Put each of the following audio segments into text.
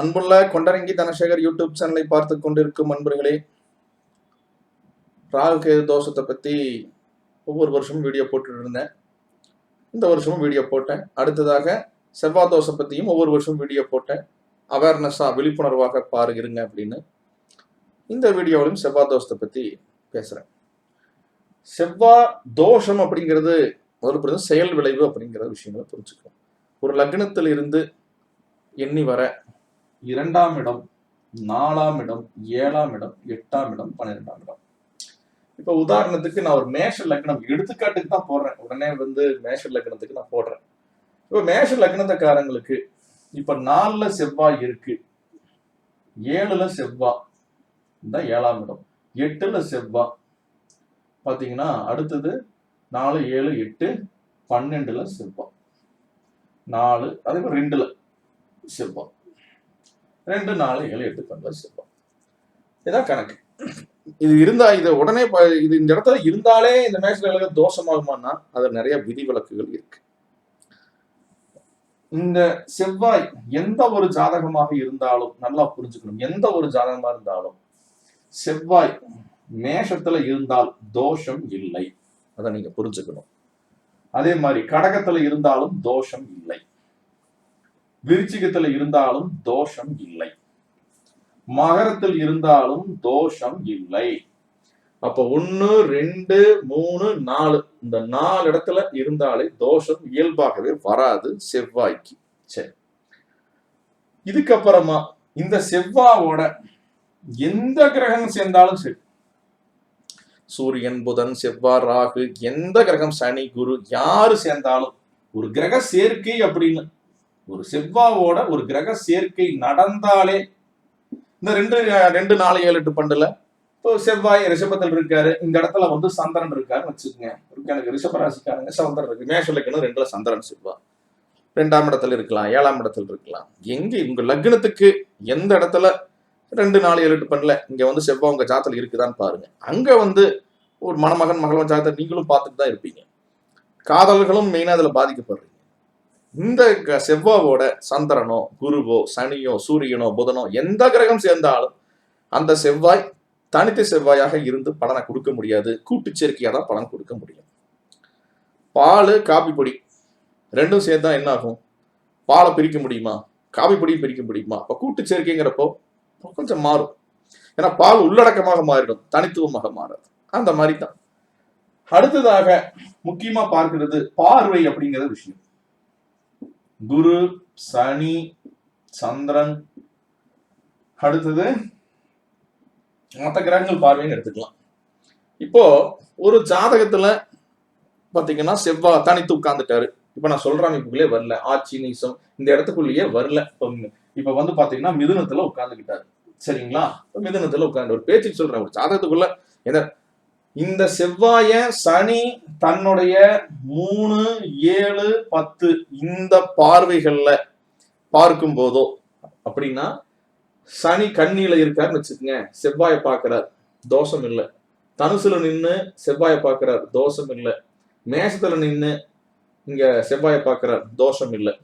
அன்புள்ள கொண்டரங்கி தனசேகர் யூடியூப் சேனலை பார்த்து கொண்டிருக்கும் அன்பர்களே ராகு கேது தோஷத்தை பற்றி ஒவ்வொரு வருஷமும் வீடியோ போட்டுட்டு இருந்தேன். இந்த வருஷமும் வீடியோ போட்டேன். அடுத்ததாக செவ்வாய் தோஷை பற்றியும் ஒவ்வொரு வருஷமும் வீடியோ போட்டேன். அவேர்னஸாக விழிப்புணர்வாக பாருகிறங்க அப்படின்னு. இந்த வீடியோவிலும் செவ்வாய் தோஷத்தை பற்றி பேசுகிறேன் செவ்வாய் தோஷம் அப்படிங்கிறது முதல்ல புரிஞ்சு செயல் விளைவு அப்படிங்கிற விஷயங்களை புரிஞ்சுக்கணும். ஒரு லக்னத்தில் இருந்து எண்ணி வர இரண்டாம் இடம் நாலாம் இடம் ஏழாம் இடம் எட்டாம் இடம் பன்னிரெண்டாம் இடம். இப்ப உதாரணத்துக்கு நான் ஒரு மேஷ லக்னம் எடுத்துக்காட்டுக்கு தான் போடுறேன். உடனே வந்து மேஷ லக்னத்துக்கு நான் போடுறேன். இப்ப மேஷ லக்னத்துக்காரங்களுக்கு இப்ப நாலுல செவ்வாய் இருக்கு. ஏழுல செவ்வாய் இந்த ஏழாம் இடம். எட்டுல செவ்வாய் பாத்தீங்கன்னா அடுத்தது நாலு ஏழு எட்டு பன்னெண்டுல செவ்வாய் நாலு அதே மாதிரி ரெண்டுல செவ்வாய் ரெண்டு நாளைகள் எடுத்துக்கொண்டு வச்சிருப்போம். இதான் கணக்கு. இது இருந்தா இது உடனே இது இந்த இடத்துல இருந்தாலே இந்த மேட்ச்ல எழுத தோஷமாகுமான்னா அது நிறைய விதிவிலக்குகள் இருக்கு. இந்த செவ்வாய் எந்த ஒரு ஜாதகமாக இருந்தாலும் நல்லா புரிஞ்சுக்கணும். எந்த ஒரு ஜாதகமா இருந்தாலும் செவ்வாய் மேஷத்துல இருந்தால் தோஷம் இல்லை. அதை நீங்க புரிஞ்சுக்கணும். அதே மாதிரி கடகத்துல இருந்தாலும் தோஷம் இல்லை. விருச்சிகத்துல இருந்தாலும் தோஷம் இல்லை. மகரத்தில் இருந்தாலும் தோஷம் இல்லை. அப்ப ஒண்ணு ரெண்டு மூணு நாலு. இந்த நாலு இடத்துல இருந்தாலே தோஷம் இயல்பாகவே வராது செவ்வாய்க்கு. சரி. இதுக்கப்புறமா இந்த செவ்வாவோட எந்த கிரகம் சேர்ந்தாலும் சரி. சூரியன் புதன் செவ்வாய் ராகு எந்த கிரகம் சனி குரு யாரு சேர்ந்தாலும் ஒரு கிரக சேர்க்கை அப்படின்னு ஒரு செவ்வாவோட ஒரு கிரக சேர்க்கை நடந்தாலே இந்த ரெண்டு ரெண்டு நாலு ஏழு எட்டு பண்டுல இப்போ செவ்வாய் ரிஷபத்தில் இருக்காரு இந்த இடத்துல வந்து சந்திரன் இருக்காருன்னு வச்சுக்கோங்க. இருக்கு எனக்கு ரிஷபராசிக்காரங்க சந்திரன் இருக்கு. மேஷ லக்னம் ரெண்டுல சந்திரன் செவ்வாய். ரெண்டாம் இடத்துல இருக்கலாம் ஏழாம் இடத்துல இருக்கலாம். எங்க உங்க லக்னத்துக்கு எந்த இடத்துல ரெண்டு நாலு ஏழு எட்டு பண்ணல இங்க வந்து செவ்வாய் உங்க ஜாதத்துல இருக்குதான்னு பாருங்க. அங்க வந்து ஒரு மணமகன் மகளவன் ஜாதகத்தை நீங்களும் பார்த்துட்டு தான் இருப்பீங்க. காதல்களும் மெயினாக அதில் பாதிக்கப்படுறீங்க. இந்த க- செவ்வாவோட சந்திரனோ குருவோ சனியோ சூரியனோ புதனோ எந்த கிரகம் சேர்ந்தாலும் அந்த செவ்வாய் தனித்த செவ்வாயாக இருந்து பலனை கொடுக்க முடியாது. கூட்டுச் சேர்க்கையாக தான் பலன் கொடுக்க முடியும். பால் காபி பொடி ரெண்டும் சேர்ந்தா என்ன ஆகும் பாலை பிரிக்க முடியுமா? காபி பொடியும் பிரிக்க முடியுமா? அப்போ கூட்டு சேர்க்கைங்கிறப்போ கொஞ்சம் மாறும். ஏன்னா பால் உள்ளடக்கமாக மாறிடும் தனித்துவமாக மாறாது. அந்த மாதிரி தான். அடுத்ததாக முக்கியமா பார்க்கிறது பார்வை அப்படிங்கிற விஷயம். குரு சனி சந்திரன். அடுத்தது மற்ற கிரகங்கள் பார்வைன்னு எடுத்துக்கலாம். இப்போ ஒரு ஜாதகத்துல பாத்தீங்கன்னா செவ்வாய் தனித்து உட்கார்ந்துட்டாரு. இப்ப நான் சொல்ற அமைப்புக்குள்ளே வரல. ஆட்சி நீசம் இந்த இடத்துக்குள்ளேயே வரல. இப்ப இப்ப வந்து பாத்தீங்கன்னா மிதுனத்துல உட்கார்ந்துக்கிட்டாரு சரிங்களா? மிதுனத்துல உட்கார்ந்து ஒரு பேச்சுக்கு சொல்றேன். ஒரு ஜாதகத்துக்குள்ள எந்த இந்த செவ்வாய சனி தன்னுடைய மூணு ஏழு பத்து இந்த பார்வைகள்ல பார்க்கும் போதோ அப்படின்னா சனி கண்ணியில இருக்காருன்னு வச்சுக்கோங்க செவ்வாயை பாக்குறார் தோஷம் இல்லை. தனுசுல நின்று செவ்வாயை பாக்குறார் தோஷம் இல்லை. மேசத்துல நின்று இங்க செவ்வாயை பாக்குறார் தோஷம் இல்லை.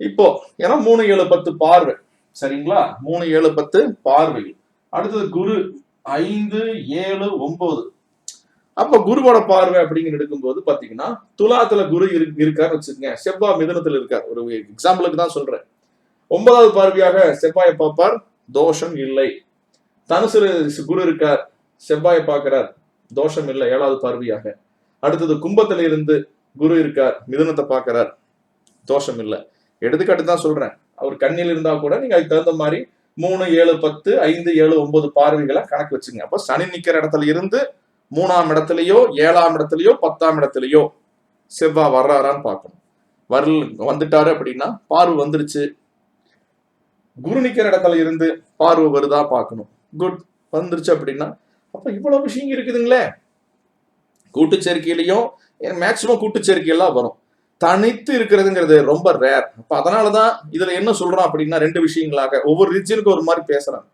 இப்போ ஏன்னா மூணு ஏழு பத்து பார்வை சரிங்களா? மூணு ஏழு பத்து பார்வை அடுத்தது குரு ஐந்து ஏழு ஒன்பது. அப்ப குருவோட பார்வை அப்படிங்கிற எடுக்கும்போது பாத்தீங்கன்னா துலாத்துல குரு இரு இருக்காருன்னு வச்சுக்கோங்க. செவ்வாய் மிதனத்துல இருக்கார். ஒரு எக்ஸாம்பிளுக்கு தான் சொல்றேன். ஒன்பதாவது பார்வையாக செவ்வாயை பார்ப்பார். தோஷம் இல்லை. தனுசுல குரு இருக்கார். செவ்வாயை பார்க்கிறார். தோஷம் இல்லை. ஏழாவது பார்வையாக. அடுத்தது கும்பத்துல இருந்து குரு இருக்கார். மிதுனத்தை பார்க்கிறார். தோஷம் இல்லை. எடுத்துக்காட்டு தான் சொல்றேன். அவர் கண்ணில் இருந்தா கூட நீங்க அதுக்கு தகுந்த மாதிரி மூணு ஏழு பத்து ஐந்து ஏழு ஒன்பது பார்வைகளை கணக்கு வச்சுங்க அப்ப சனி நிக்கிற இடத்துல இருந்து மூணாம் இடத்துலயோ ஏழாம் இடத்துலயோ பத்தாம் இடத்துலயோ செவ்வாய் வர்றாரான்னு பார்க்கணும். வரல் வந்துட்டாரு அப்படின்னா பார்வை வந்துருச்சு. குரு நிக்கிற இடத்துல இருந்து பார்வை வருதா பார்க்கணும். குட். வந்துருச்சு அப்படின்னா அப்ப இவ்வளவு விஷயம் இருக்குதுங்களே. கூட்டுச் சேர்க்கையிலையும் மேக்சிமம் கூட்டுச் சேர்க்கையெல்லாம் வரும். தனித்து இருக்கிறதுங்கிறது ரொம்ப ரேர் அப்ப அதனாலதான் இதுல என்ன சொல்றோம் அப்படின்னா ரெண்டு விஷயங்களாக ஒவ்வொரு ரிஜனுக்கும் ஒரு மாதிரி பேசுறாங்க.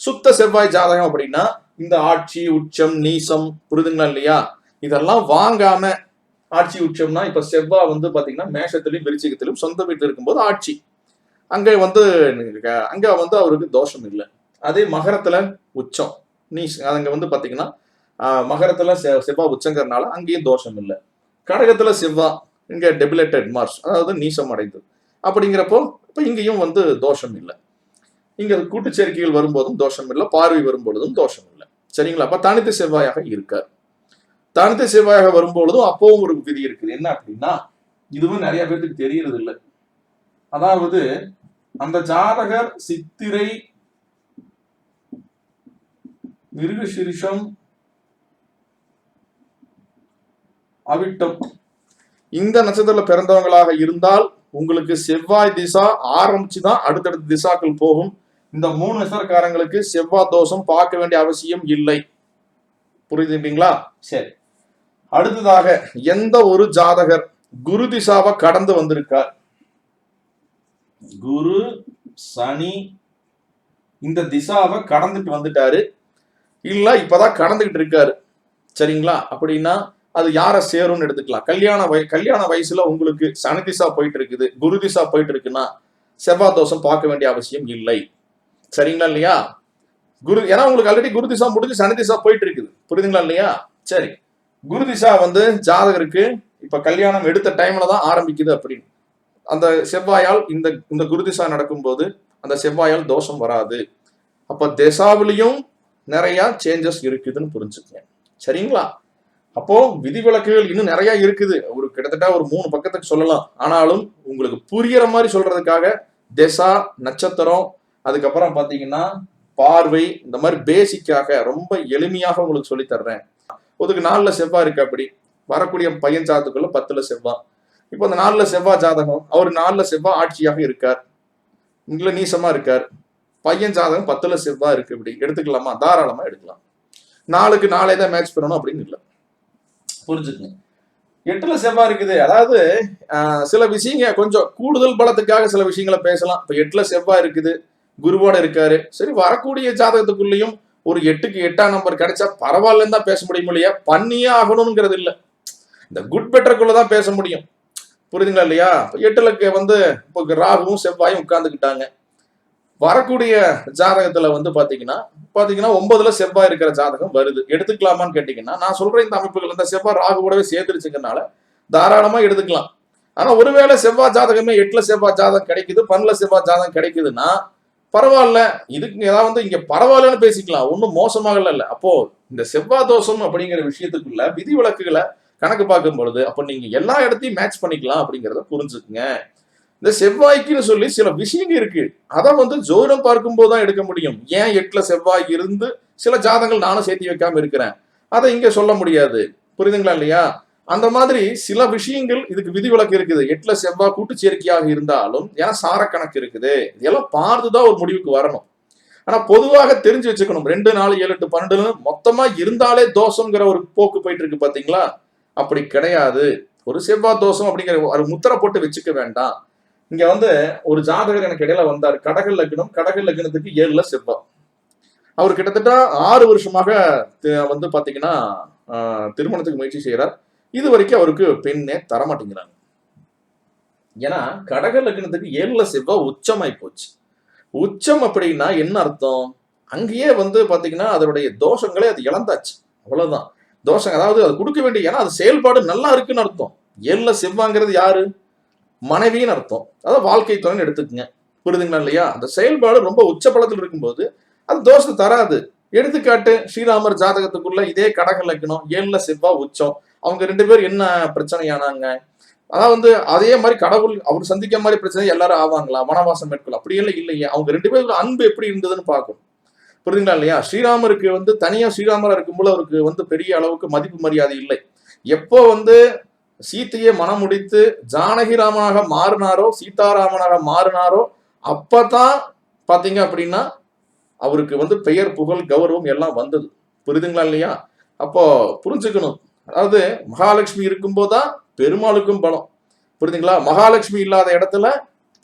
சுத்த செவ்வாய் ஜாதகம் அப்படின்னா இந்த ஆட்சி உச்சம் நீசம் புரிதுங்களா இல்லையா? இதெல்லாம் வாங்காம ஆட்சி உச்சம்னா இப்ப செவ்வாய் வந்து பாத்தீங்கன்னா மேஷத்திலையும் விருச்சிகத்திலும் சொந்த வீட்டில் இருக்கும்போது ஆட்சி. அங்க வந்து அங்க வந்து அவருக்கு தோஷம் இல்லை. அதே மகரத்துல உச்சம் நீ அங்க வந்து பாத்தீங்கன்னா மகரத்துல செ- செவ்வாய் உச்சங்கிறதுனால அங்கேயும் தோஷம் இல்லை. கடகத்துல செவ்வா இங்க டெபிலேட்டட் மார்ஸ் அதாவது நீசம் அடைந்தது. அப்படிங்கிறப்போ இப்ப இங்கேயும் வந்து தோஷம் இல்லை. இங்க கூட்டுச்சேர்க்கைகள் வரும்போதும் தோஷம் இல்லை பார்வை வரும்பொழுதும் தோஷம் இல்லை. சரிங்களா? அப்ப தனித்த செவ்வாயாக இருக்கார். தனித்த செவ்வாயாக வரும்பொழுதும் அப்பவும் ஒரு விதி இருக்குது. என்ன அப்படின்னா இதுவும் நிறைய பேருக்கு தெரியறது இல்லை அதாவது அந்த ஜாதகர் சித்திரை மிருகசிரிஷம் அவிட்டம். இந்த நட்சத்திரத்துல பிறந்தவங்களாக இருந்தால் உங்களுக்கு செவ்வாய் திசா ஆரம்பிச்சுதான் அடுத்தடுத்த திசாக்கள் போகும். இந்த மூணு நட்சத்திரக்காரங்களுக்கு செவ்வாய் தோஷம் பார்க்க வேண்டிய அவசியம் இல்லை. புரியுதுங்களா சரி. அடுத்ததாக எந்த ஒரு ஜாதகர் குரு திசாவை கடந்து வந்திருக்கார்? குரு சனி இந்த திசாவை கடந்துட்டு வந்துட்டாரு. இல்ல இப்பதான் கடந்துகிட்டு இருக்காரு. சரிங்களா? அப்படின்னா அது யாரை சேரும்னு எடுத்துக்கலாம். கல்யாண வய கல்யாண வயசுல உங்களுக்கு சனி திசா போயிட்டு இருக்குது குரு திசா போயிட்டு இருக்குன்னா செவ்வாய் தோஷம் பார்க்க வேண்டிய அவசியம் இல்லை. சரிங்களா இல்லையா? குரு ஏன்னா உங்களுக்கு ஆல்ரெடி குரு திசா முடிஞ்சு சனி திசா போயிட்டு இருக்குது புரியுதுங்களா இல்லையா? சரி. குரு திசா வந்து ஜாதகருக்கு இப்ப கல்யாணம் எடுத்த டைம்ல தான் ஆரம்பிக்குது அப்படின்னு. அந்த செவ்வாயால் இந்த இந்த குரு திசா நடக்கும்போது அந்த செவ்வாயால் தோஷம் வராது. அப்ப திசாவிலையும் நிறைய சேஞ்சஸ் இருக்குதுன்னு புரிஞ்சுக்கங்க. சரிங்களா? அப்போ விதிவிலக்குகள் இன்னும் நிறைய இருக்குது. ஒரு கிட்டத்தட்ட ஒரு மூணு பக்கத்துக்கு சொல்லலாம். ஆனாலும் உங்களுக்கு புரியற மாதிரி சொல்றதுக்காக திசா நட்சத்திரம் அதுக்கப்புறம் பாத்தீங்கன்னா பார்வை இந்த மாதிரி பேசிக்காக ரொம்ப எளிமையாக உங்களுக்கு சொல்லி தர்றேன். ஒதுக்கு நாலுல செவ்வாய் இருக்கு அப்படி. வரக்கூடிய பையன் ஜாதகத்துல பத்துல செவ்வாய் இப்போ அந்த நாலுல செவ்வாய் ஜாதகம் அவர் நாலுல செவ்வாய் ஆட்சியாக இருக்கார். இங்க நீசமா இருக்கார். பையன் ஜாதகம் பத்துல செவ்வாய் இருக்கு இப்படி. எடுத்துக்கலாமா? தாராளமா எடுக்கலாம். நாளுக்கு நாளே தான் மேட்ச் பண்ணணும் அப்படின்னு இல்லை. புரிஞ்சுக்கங்க எட்டுல செவ்வாய் இருக்குது. அதாவது சில விஷயங்க கொஞ்சம் கூடுதல் பலத்துக்காக சில விஷயங்களை பேசலாம். இப்ப எட்டுல செவ்வாய் இருக்குது. குருவோட இருக்காரு. சரி வரக்கூடிய ஜாதகத்துக்குள்ளேயும் ஒரு எட்டுக்கு எட்டாம் நம்பர் கிடைச்சா பரவாயில்லன்னு தான் பேச முடியும் இல்லையா? பண்ணியே ஆகணுங்கிறது இல்ல. இந்த குட் பெட்டருக்குள்ள தான் பேச முடியும். புரியுதுங்களா இல்லையா? இப்ப எட்டுல வந்து இப்போ ராகுவும் செவ்வாயும் உட்கார்ந்துக்கிட்டாங்க. வரக்கூடிய ஜாதகத்துல வந்து பாத்தீங்கன்னா பாத்தீங்கன்னா ஒன்பதுல செவ்வாய் இருக்கிற ஜாதகம் வருது. எடுத்துக்கலாமான்னு கேட்டீங்கன்னா நான் சொல்ற இந்த அமைப்புகள் இந்த செவ்வாய் ராகு கூடவே சேர்த்துருச்சுங்கனால தாராளமா எடுத்துக்கலாம். ஆனா ஒருவேளை செவ்வாய் ஜாதகமே எட்டுல செவ்வாய் ஜாதகம் கிடைக்குது பன்னில் செவ்வாய் ஜாதகம் கிடைக்குதுன்னா பரவாயில்ல இதுக்கு ஏதாவது வந்து இங்க பரவாயில்லன்னு பேசிக்கலாம். ஒன்றும் மோசமாகல இல்லை. அப்போ இந்த செவ்வாய் தோஷம் அப்படிங்கிற விஷயத்துக்குள்ள விதிவிலக்குகளை கணக்கு பார்க்கும் பொழுது அப்போ நீங்க எல்லா இடத்தையும் மேட்ச் பண்ணிக்கலாம் அப்படிங்கிறத புரிஞ்சுக்குங்க. இந்த செவ்வாய்க்குன்னு சொல்லி சில விஷயங்கள் இருக்கு. அதை வந்து ஜோதிடம் பார்க்கும்போது தான் எடுக்க முடியும். ஏன் எட்டுல செவ்வாய் இருந்து சில ஜாதங்கள் நானும் சேர்த்து வைக்காம இருக்கிறேன்? அதை இங்க சொல்ல முடியாது. புரியுதுங்களா இல்லையா? அந்த மாதிரி சில விஷயங்கள் இதுக்கு விதிவிலக்கு இருக்குது. எட்டுல செவ்வாய் கூட்டுச்சேர்க்கையாக இருந்தாலும் ஏன்னா சார கணக்கு இருக்குது. இதெல்லாம் பார்த்துதான் ஒரு முடிவுக்கு வரணும். ஆனா பொதுவாக தெரிஞ்சு வச்சுக்கணும். ரெண்டு நாலு ஏழு எட்டு பன்னெண்டுன்னு மொத்தமா இருந்தாலே தோஷங்கிற ஒரு போக்கு போயிட்டு இருக்கு பாத்தீங்களா? அப்படி கிடையாது. ஒரு செவ்வாய் தோஷம் அப்படிங்கிற ஒரு முத்திரை போட்டு வச்சுக்க வேண்டாம். இங்க வந்து ஒரு ஜாதகர் எனக்கு இடையில வந்தார். கடக லக்னம் கடக லக்னத்துக்கு ஏழுல செவ்வாய். அவர் கிட்டத்தட்ட ஆறு வருஷமாக வந்து பாத்தீங்கன்னா திருமணத்துக்கு முயற்சி செய்கிறார் இது வரைக்கும் அவருக்கு பெண்ணே தரமாட்டேங்கிறாங்க. ஏன்னா கடக லக்னத்துக்கு ஏழுல செவ்வாய் உச்சமாய் போச்சு. உச்சம் அப்படின்னா என்ன அர்த்தம்? அங்கேயே வந்து பாத்தீங்கன்னா அதனுடைய தோஷங்களே அது இழந்தாச்சு. அவ்வளவுதான். தோஷம் அதாவது அது கொடுக்க வேண்டிய ஏன்னா அது செயல்பாடு நல்லா இருக்குன்னு அர்த்தம். ஏழுல செவ்வாங்கிறது யாரு? மனைவின்னு அர்த்தம். அதாவது வாழ்க்கை துணைன்னு எடுத்துக்கங்க. புரிதுங்களா இல்லையா? அந்த செயல்பாடு ரொம்ப உச்ச பலத்தில் இருக்கும்போது அது தோஷத்தை தராது. எடுத்துக்காட்டு ஸ்ரீராமர் ஜாதகத்துக்குள்ள இதே கடக லக்னம் ஏழுல செவ்வாய் உச்சம். அவங்க ரெண்டு பேரும் என்ன பிரச்சனையானாங்க? அதான் வந்து அதே மாதிரி கடவுள் அவர் சந்திக்க மாதிரி பிரச்சனை எல்லாரும் ஆவாங்களா? வனவாசம் மேற்கொள்ள. அப்படி எல்லாம் இல்லையே. அவங்க ரெண்டு பேருக்கு அன்பு எப்படி இருந்ததுன்னு பார்க்கணும். புரியுதுங்களா இல்லையா? ஸ்ரீராமருக்கு வந்து தனியா ஸ்ரீராமரா இருக்கும்போது அவருக்கு வந்து பெரிய அளவுக்கு மதிப்பு மரியாதை இல்லை. எப்போ வந்து சீத்தையை மனம் முடித்து ஜானகி ராமனாக மாறினாரோ சீதாராமனாக மாறினாரோ அப்பதான் பாத்தீங்க அப்படின்னா அவருக்கு வந்து பெயர் புகழ் கௌரவம் எல்லாம் வந்தது. புரியுதுங்களா இல்லையா? அப்போ புரிஞ்சுக்கணும். அதாவது மகாலட்சுமி இருக்கும்போதுதான் பெருமாளுக்கும் பலம். புரியுதுங்களா? மகாலட்சுமி இல்லாத இடத்துல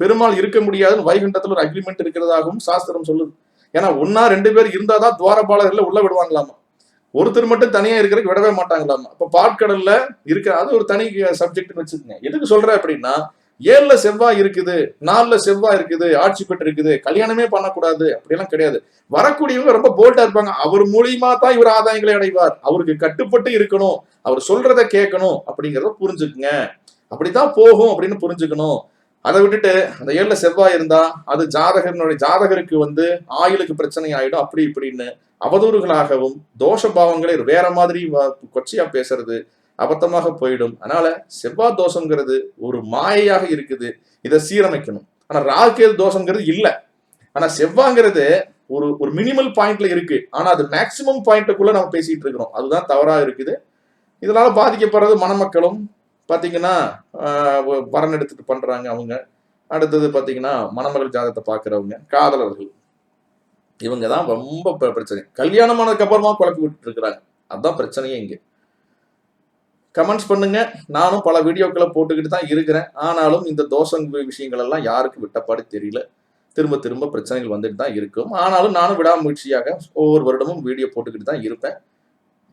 பெருமாள் இருக்க முடியாதுன்னு வைகுண்டத்தில் ஒரு அக்ரிமெண்ட் இருக்கிறதாகவும் சாஸ்திரம் சொல்லுது. ஏன்னா ஒன்னா ரெண்டு பேர் இருந்தாதான் துவாரபாலர்கள் உள்ள விடுவாங்களாமா? ஒருத்தர் மட்டும் தனியா இருக்கிறதுக்கு விடவே மாட்டாங்களாமா? அப்ப பாட்கடல்ல இருக்க அது ஒரு தனி சப்ஜெக்ட்னு வச்சுக்கோங்க. எதுக்கு சொல்ற அப்படின்னா ஏழுல செவ்வாய் இருக்குது நாலுல செவ்வாய் இருக்குது ஆட்சி பெற்று இருக்குது கல்யாணமே பண்ணக்கூடாது அப்படியெல்லாம் கிடையாது. வரக்கூடியவங்க ரொம்ப போல்டா இருப்பாங்க. அவர் மூலியமா தான் இவர் ஆதாயங்களை அடைவார். அவருக்கு கட்டுப்பட்டு இருக்கணும். அவர் சொல்றத கேட்கணும் அப்படிங்கிறத புரிஞ்சுக்குங்க. அப்படித்தான் போகும் அப்படின்னு புரிஞ்சுக்கணும். அதை விட்டுட்டு அந்த ஏழுல செவ்வாய் இருந்தா அது ஜாதகனுடைய ஜாதகருக்கு வந்து ஆயுளுக்கு பிரச்சனை ஆயிடும் அப்படி இப்படின்னு அவதூறுகளாகவும் தோஷ பாவங்களை வேற மாதிரி கொச்சையா பேசுறது அபத்தமாக போயிடும். அதனால செவ்வாய் தோஷங்கிறது ஒரு மாயையாக இருக்குது. இதை சீரமைக்கணும். ஆனா ராகுகேது தோஷங்கிறது இல்லை. ஆனா செவ்வாங்கிறது ஒரு ஒரு மினிமல் பாயிண்ட்ல இருக்கு. ஆனா அது மேக்சிமம் பாயிண்ட்டுக்குள்ள நம்ம பேசிட்டு இருக்கிறோம். அதுதான் தவறா இருக்குது. இதனால பாதிக்கப்படுறது மணமக்களும். பாத்தீங்கன்னா வரன் எடுத்துட்டு பண்றாங்க அவங்க. அடுத்தது பாத்தீங்கன்னா மணமகள் ஜாதகத்தை பாக்குறவங்க காதலர்கள். இவங்க தான் ரொம்ப பிரச்சனை. கல்யாணம் ஆனதுக்கு அப்புறமா குழப்பி விட்டுட்டு இருக்கிறாங்க. அதுதான் பிரச்சனையே இங்கே. கமெண்ட்ஸ் பண்ணுங்க. நானும் பல வீடியோக்களை போட்டுக்கிட்டு தான் இருக்கிறேன். ஆனாலும் இந்த தோஷம் விஷயங்கள் எல்லாம் யாருக்கு விட்டப்பாடு தெரியல. திரும்ப திரும்ப பிரச்சனைகள் வந்துட்டு தான் இருக்கும். ஆனாலும் நானும் விடாமுயற்சியாக ஒவ்வொரு வருடமும் வீடியோ போட்டுக்கிட்டு தான் இருப்பேன்.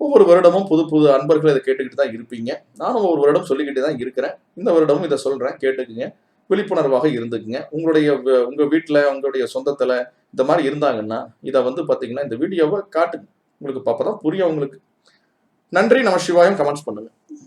ஒவ்வொரு வருடமும் புது புது அன்பர்கள் இதை கேட்டுக்கிட்டு தான் இருப்பீங்க. நானும் ஒவ்வொரு வருடம் சொல்லிக்கிட்டு தான் இருக்கிறேன். இந்த வருடமும் இதை சொல்கிறேன் கேட்டுக்குங்க. விழிப்புணர்வாக இருந்துக்குங்க. உங்களுடைய உங்கள் வீட்டில் உங்களுடைய சொந்தத்தில் இந்த மாதிரி இருந்தாங்கன்னா இதை வந்து பார்த்தீங்கன்னா இந்த வீடியோவை காட்டுங்க. உங்களுக்கு பார்ப்பதான் புரியும் உங்களுக்கு நன்றி. நம சிவாயம். கமெண்ட்ஸ் பண்ணுங்கள்